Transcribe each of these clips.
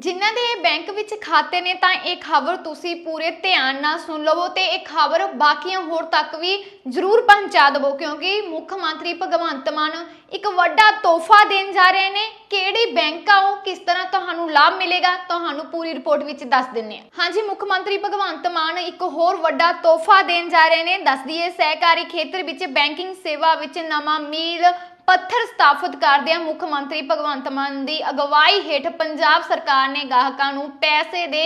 ਜਿਨ੍ਹਾਂ ਦੇ ਬੈਂਕ ਵਿੱਚ ਖਾਤੇ ਨੇ, ਤਾਂ ਇਹ ਖਬਰ ਤੁਸੀਂ ਪੂਰੇ ਧਿਆਨ ਨਾਲ ਸੁਣ ਲਵੋ ਤੇ ਇਹ ਖਬਰ ਬਾਕੀਆਂ ਹੋਰ ਤੱਕ ਵੀ ਜ਼ਰੂਰ ਪਹੁੰਚਾ ਦਿਵੋ, ਕਿਉਂਕਿ ਮੁੱਖ ਮੰਤਰੀ ਭਗਵੰਤ ਮਾਨ ਇੱਕ ਵੱਡਾ ਤੋਹਫਾ ਦੇਣ ਜਾ ਰਹੇ ਨੇ। ਕਿਹੜੀ ਬੈਂਕ ਆ ਉਹ? ਕਿਸ ਤਰ੍ਹਾਂ ਤੁਹਾਨੂੰ ਲਾਭ ਮਿਲੇਗਾ? ਤੁਹਾਨੂੰ ਪੂਰੀ ਰਿਪੋਰਟ ਵਿੱਚ ਦੱਸ ਦਿੰਨੇ ਆ ਹਾਂਜੀ, ਮੁੱਖ ਮੰਤਰੀ ਭਗਵੰਤ ਮਾਨ ਇੱਕ ਹੋਰ ਵੱਡਾ ਤੋਹਫਾ ਦੇਣ ਜਾ ਰਹੇ ਨੇ। ਦੱਸ ਦਈਏ, ਸਹਿਕਾਰੀ ਖੇਤਰ ਵਿੱਚ ਬੈਂਕਿੰਗ ਸੇਵਾ ਵਿੱਚ ਨਵਾਂ ਮੀਲ ਪੱਥਰ ਸਥਾਪਿਤ ਕਰਦਿਆਂ ਮੁੱਖ ਮੰਤਰੀ ਭਗਵੰਤ ਮਾਨ ਦੀ ਅਗਵਾਈ ਹੇਠ ਪੰਜਾਬ ਸਰਕਾਰ ਨੇ ਗਾਹਕਾਂ ਨੂੰ ਪੈਸੇ ਦੇ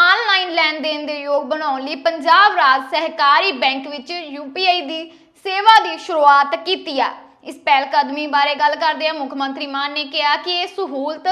ਆਨਲਾਈਨ ਲੈਣ ਦੇਣ ਦੇ ਯੋਗ ਬਣਾਉਣ ਲਈ ਪੰਜਾਬ ਰਾਜ ਸਹਿਕਾਰੀ ਬੈਂਕ ਵਿੱਚ UPI ਦੀ ਸੇਵਾ ਦੀ ਸ਼ੁਰੂਆਤ ਕੀਤੀ ਹੈ ਇਸ ਪਹਿਲ ਕਦਮੀ ਬਾਰੇ ਗੱਲ ਕਰਦੇ ਆ, ਮੁੱਖ ਮੰਤਰੀ ਮਾਨ ਨੇ ਕਿਹਾ ਕਿ ਇਹ ਸਹੂਲਤ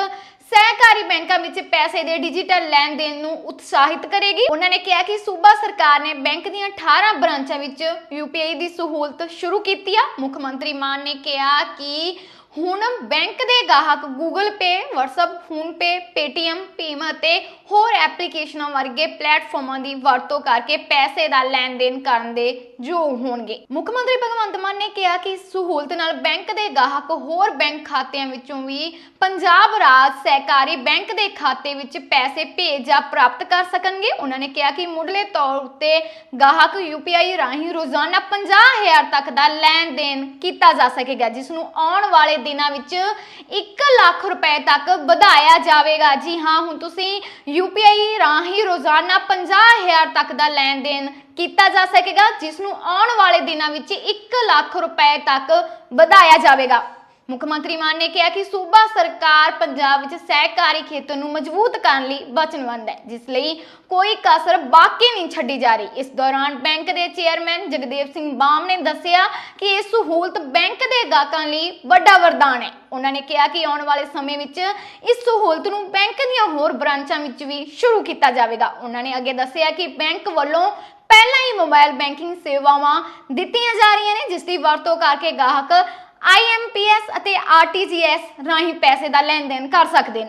ਸਹਿਕਾਰੀ ਬੈਂਕਾਂ ਵਿੱਚ ਪੈਸੇ ਦੇ ਡਿਜੀਟਲ ਲੈਣ ਦੇਣ ਨੂੰ ਉਤਸ਼ਾਹਿਤ ਕਰੇਗੀ। ਉਹਨਾਂ ਨੇ ਕਿਹਾ ਕਿ ਸੂਬਾ ਸਰਕਾਰ ਨੇ ਬੈਂਕ ਦੀਆਂ 18 ਬ੍ਰਾਂਚਾਂ ਵਿੱਚ UPI ਦੀ ਸਹੂਲਤ ਸ਼ੁਰੂ ਕੀਤੀ ਆ। ਮੁੱਖ ਮੰਤਰੀ ਮਾਨ ਨੇ ਕਿਹਾ ਕਿ ਹੁਣ ਬੈਂਕ ਦੇ ਗਾਹਕ Google Pay, WhatsApp, PhonePe, Paytm, Bhim ਅਤੇ ਹੋਰ ਐਪਲੀਕੇਸ਼ਨਾਂ ਵਰਗੇ ਪਲੇਟਫਾਰਮਾਂ ਦੀ ਵਰਤੋਂ ਕਰਕੇ ਪੈਸੇ ਦਾ ਲੈਣ ਦੇਣ ਕਰਨ ਦੇ ਯੋਗ ਹੋਣਗੇ। ਮੁੱਖ ਮੰਤਰੀ ਭਗਵੰਤ ਮਾਨ ਨੇ ਕਿਹਾ ਕਿ ਸਹੂਲਤ ਨਾਲ ਬੈਂਕ ਦੇ ਗਾਹਕ ਹੋਰ ਬੈਂਕ ਖਾਤਿਆਂ ਵਿੱਚੋਂ ਵੀ ਪੰਜਾਬ ਰਾਜ ਸਹਿਕਾਰੀ ਬੈਂਕ ਦੇ ਖਾਤੇ ਵਿੱਚ ਪੈਸੇ ਭੇਜ ਜਾਂ ਪ੍ਰਾਪਤ ਕਰ ਸਕਣਗੇ। ਉਹਨਾਂ ਨੇ ਕਿਹਾ ਕਿ ਮੁੱਢਲੇ ਤੌਰ ਉੱਤੇ ਗਾਹਕ UPI ਰਾਹੀਂ ਰੋਜ਼ਾਨਾ 50000 ਤੱਕ ਦਾ ਲੈਣ ਦੇਣ ਕੀਤਾ ਜਾ ਸਕੇਗਾ ਜਿਸ ਨੂੰ ਆਉਣ ਵਾਲੇ ਦਿਨਾਂ ਵਿੱਚ 1 ਲੱਖ ਰੁਪਏ ਤੱਕ ਵਧਾਇਆ ਜਾਵੇਗਾ। ਜੀ ਹਾਂ, ਹੁਣ ਤੁਸੀਂ UPI ਰਾਹੀਂ ਰੋਜ਼ਾਨਾ 50000 ਤੱਕ ਦਾ ਲੈਣ ਦੇਣ ਕੀਤਾ ਜਾ ਸਕੇਗਾ, ਜਿਸ ਨੂੰ ਆਉਣ ਵਾਲੇ ਦਿਨਾਂ ਵਿੱਚ 1 ਲੱਖ ਰੁਪਏ ਤੱਕ ਵਧਾਇਆ ਜਾਵੇਗਾ। ਮੁੱਖ ਮੰਤਰੀ ਮਾਨ ਨੇ ਕਿਹਾ ਕਿ ਸੂਬਾ ਸਰਕਾਰ ਪੰਜਾਬ ਵਿੱਚ ਸਹਿਕਾਰੀ ਖੇਤਰ ਨੂੰ ਮਜ਼ਬੂਤ ਕਰਨ ਲਈ ਵਚਨਬੱਧ ਹੈ, ਜਿਸ ਲਈ ਕੋਈ ਕਸਰ ਬਾਕੀ ਨਹੀਂ ਛੱਡੀ ਜਾ ਰਹੀ। ਇਸ ਦੌਰਾਨ ਬੈਂਕ ਦੇ ਚੇਅਰਮੈਨ ਜਗਦੇਵ ਸਿੰਘ ਬਾਮ ਨੇ ਦੱਸਿਆ ਕਿ ਇਹ ਸਹੂਲਤ ਬੈਂਕ ਦੇ ਗਾਹਕਾਂ ਲਈ ਵੱਡਾ ਵਰਦਾਨ ਹੈ। ਉਹਨਾਂ ਨੇ ਕਿਹਾ ਕਿ ਆਉਣ ਵਾਲੇ ਸਮੇਂ ਵਿੱਚ ਇਸ ਸਹੂਲਤ ਨੂੰ ਬੈਂਕ ਦੀਆਂ ਹੋਰ ਬ੍ਰਾਂਚਾਂ ਵਿੱਚ ਵੀ ਸ਼ੁਰੂ ਕੀਤਾ ਜਾਵੇਗਾ। ਉਹਨਾਂ ਨੇ ਅੱਗੇ ਦੱਸਿਆ ਕਿ ਬੈਂਕ ਵੱਲੋਂ ਪਹਿਲਾਂ ਹੀ ਮੋਬਾਈਲ ਬੈਂਕਿੰਗ ਸੇਵਾਵਾਂ ਦਿੱਤੀਆਂ ਜਾ ਰਹੀਆਂ ਨੇ, ਜਿਸ ਦੀ ਵਰਤੋਂ ਕਰਕੇ ਗਾਹਕ IMPS ਅਤੇ RTGS ਰਾਹੀਂ ਪੈਸੇ ਦਾ ਲੈਣ ਦੇਣ ਕਰ ਸਕਦੇ ਨੇ।